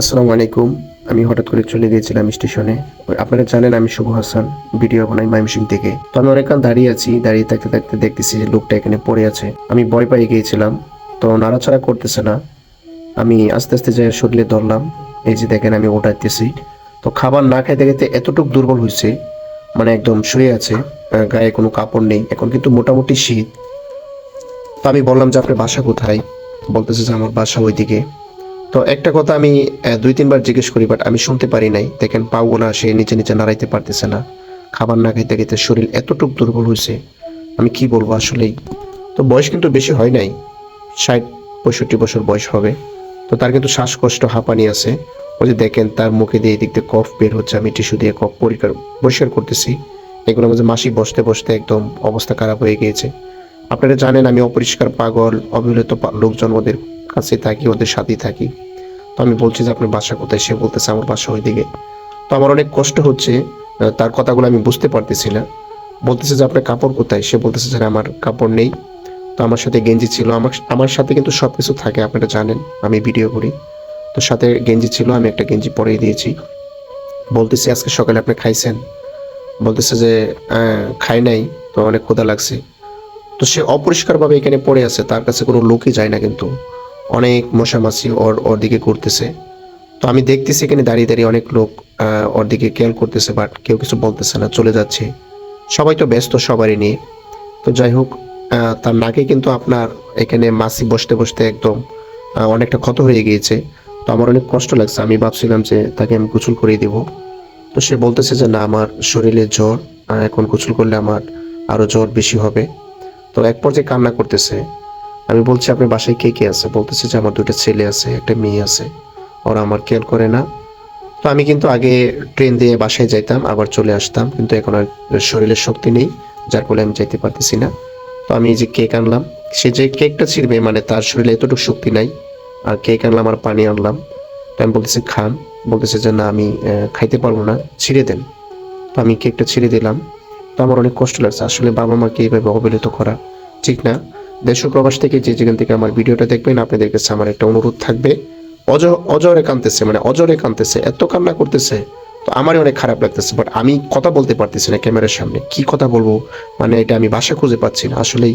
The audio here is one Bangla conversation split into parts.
আসসালামু আলাইকুম। আমি হঠাৎ করে চলে গিয়েছিলাম স্টেশনে। আপনারা জানেন আমি শুভ হাসান, ভিডিও বানাই মাইমসিং থেকে। তো আমি অনেকক্ষণ দাঁড়িয়ে আছি, দাঁড়িয়ে থাকতে থাকতে দেখতেছি যে লোকটা এখানে পড়ে আছে। আমি ভয় পেয়ে গিয়েছিলাম, তো নাড়াচাড়া করতেছে না। আমি আস্তে আস্তে যাই শরীরে ধরলাম। এই যে দেখেন আমি ওঠাইতেছি তো খাবার না খাইতে খাইতে এতটুকু দুর্বল হয়েছে মানে একদম শুয়ে আছে গায়ে কোনো কাপড় নেই। এখন কিন্তু মোটামুটি শীত। তো আমি বললাম যে, আপনার বাসা কোথায়? বলতেছে যে, আমার বাসা ওইদিকে। তো একটা কথা আমি দুই, তিনবার জিজ্ঞেস করি বাট আমি শুনতে পারি নাই। দেখেন পাওগুলা সে নিচে নিচে নাড়াইতে পারতেছে না। খাবার না খাইতে খাইতে শরীর এতটুকু দুর্বল হয়েছে আমি কি বলব আসলেই? তো বয়স কিন্তু বেশি হয় নাই। ষাট, পঁয়ষট্টি বছর বয়স হবে। তো তার কিন্তু শ্বাসকষ্ট, হাঁপানি আছে। ওই যে দেখেন, তার মুখে দিয়ে এদিক দিয়ে কফ বের হচ্ছে, আমি টিস্যু দিয়ে কফ পরিষ্কার পরিষ্কার করতেছি। এগুলো মাঝে মাসি বসতে বসতে একদম অবস্থা খারাপ হয়ে গিয়েছে। আপনারা জানেন, আমি অপরিষ্কার পাগল, অবহেলিত পা- লোকজন ওদের কাছে থাকি, ওদের সাথেই থাকি। তো আমি বলছি যে আপনার বাসা কোথায়? সে বলতেছে আমার বাসা ওইদিকে। তো আমার অনেক কষ্ট হচ্ছে তার কথাগুলো আমি বুঝতে পারতেছি না। বলতেছে যে আপনার কাপড় কোথায়? সে বলতেছে যে আমার কাপড় নেই। তো আমার সাথে গেঞ্জি ছিল। আমার আমার সাথে কিন্তু সব কিছু থাকে আপনারা জানেন। আমি ভিডিও করি। তো সাথে গেঞ্জি ছিল আমি একটা গেঞ্জি পরেই দিয়েছি। বলতেছি আজকে সকালে আপনি খাইছেন? বলতেছে যে আহ, খাই নাই তো অনেক ক্ষুধা লাগছে। তো সে অপরিষ্কারভাবে এখানে পড়ে আছে। তার কাছে কোনো লোকই যায় না কিন্তু। অনেক মশামাছি ওর ওর দিকে করতেছে তো আমি দেখতেছি এখানে দাঁড়িয়ে দাঁড়িয়ে অনেক লোক ওর দিকে খেয়াল করতেছে বাট কেউ কিছু বলতেছে না, চলে যাচ্ছে। সবাই তো ব্যস্ত সবারই নিয়ে। তো যাই হোক তার নাকে কিন্তু আপনার এখানে মাছি বসতে বসতে একদম অনেকটা ক্ষত হয়ে গিয়েছে। তো আমার অনেক কষ্ট লাগছে। আমি ভাবছিলাম যে তাকে আমি গোসল করিয়ে দেবো। তো সে বলতেছে যে, না, আমার শরীরে জ্বর এখন গোসল করলে আমার আরও জ্বর বেশি হবে। তো এক পর্যায়ে কান্না করতেছে। আমি বলছি আপনার বাসায় কে কে আছে? বলতেছে যে, আমার দুটো ছেলে আছে, একটা মেয়ে আছে। ওরা আমার কেয়ার করে না। তো আমি কিন্তু আগে ট্রেন দিয়ে বাসায় যাইতাম, আবার চলে আসতাম, কিন্তু এখন আর শরীরের শক্তি নেই, যার ফলে আমি যাইতে পারতেছি না। তো আমি যে কেক আনলাম, সে যে কেকটা ছিঁড়বে মানে তার শরীরে এতটুকু শক্তি নাই, আর কেক আনলাম আর পানি আনলাম। তো আমি বলতেছি, খান। বলতেছে যে, না, আমি খাইতে পারব না, ছিঁড়ে দেন। তো আমি কেকটা ছিঁড়ে দিলাম। তো আমার অনেক কষ্ট লাগছে, আসলে বাবা মাকে এইভাবে অবহেলিত করা ঠিক না। দেশ প্রবাস থেকে যে যেখান থেকে আমার ভিডিওটা দেখবেন আপনাদের কাছে আমার একটা অনুরোধ থাকবে। অজ, অজরে কানতেছে মানে অজরে কানতেছে এত কান্না করতেছে। তো আমারই অনেক খারাপ লাগতেছে বাট আমি কথা বলতে পারতেছি না ক্যামেরার সামনে। কি কথা বলব? মানে এটা আমি বাসা খুঁজে পাচ্ছি না। আসলেই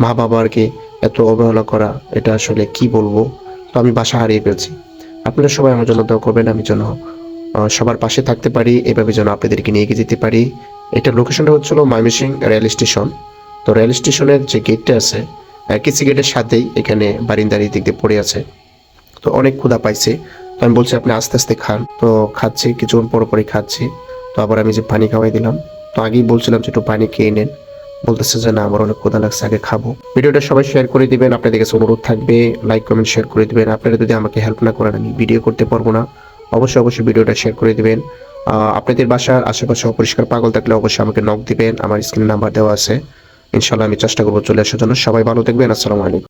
মা বাবারকে এত অবহেলা করা, এটা আসলে কি বলব? তো আমি বাসা হারিয়ে ফেলছি। আপনারা সবাই আমার জন্য দোয়া করবেন, আমি যেন সবার পাশে থাকতে পারি। এভাবে যেন আপনাদেরকে নিয়ে গিয়ে যেতে পারি। এটা লোকেশনটা হচ্ছিল ময়মনসিং রেল স্টেশন। তো রেল স্টেশনের যে গেটটা আছে কিসি গেটের সাথেই এখানে বারিন্দারি দিক দিয়ে পড়ে আছে। তো অনেক ক্ষুধা পাইছে। তো আমি বলছি, আপনি আস্তে আস্তে খান। তো খাচ্ছি, কিছুক্ষণ পর পরই খাচ্ছি। তো আবার আমি যে পানি খাওয়াই দিলাম, তো আগেই বলছিলাম যে একটু পানি খেয়ে নেন। বলতেছে যে, না, আমার অনেক ক্ষুধা লাগছে, আগে খাব। ভিডিওটা সবাই শেয়ার করে দিবেন, আপনাদের কাছে অনুরোধ থাকবে। লাইক কমেন্ট শেয়ার করে দিবেন। আপনারা যদি আমাকে হেল্প না করেন, আমি ভিডিও করতে পারব না। অবশ্যই অবশ্যই ভিডিওটা শেয়ার করে দিবেন। আপনাদের বাসার আশেপাশে অপরিষ্কার পাগল থাকলে অবশ্যই আমাকে নক দিবেন। আমার স্ক্রিনে নাম্বার দেওয়া আছে। ইনশাল্লাহ আমি চেষ্টা করব চলে আসার জন্য। সবাই ভালো থাকবেন আসসালামু আলাইকুম।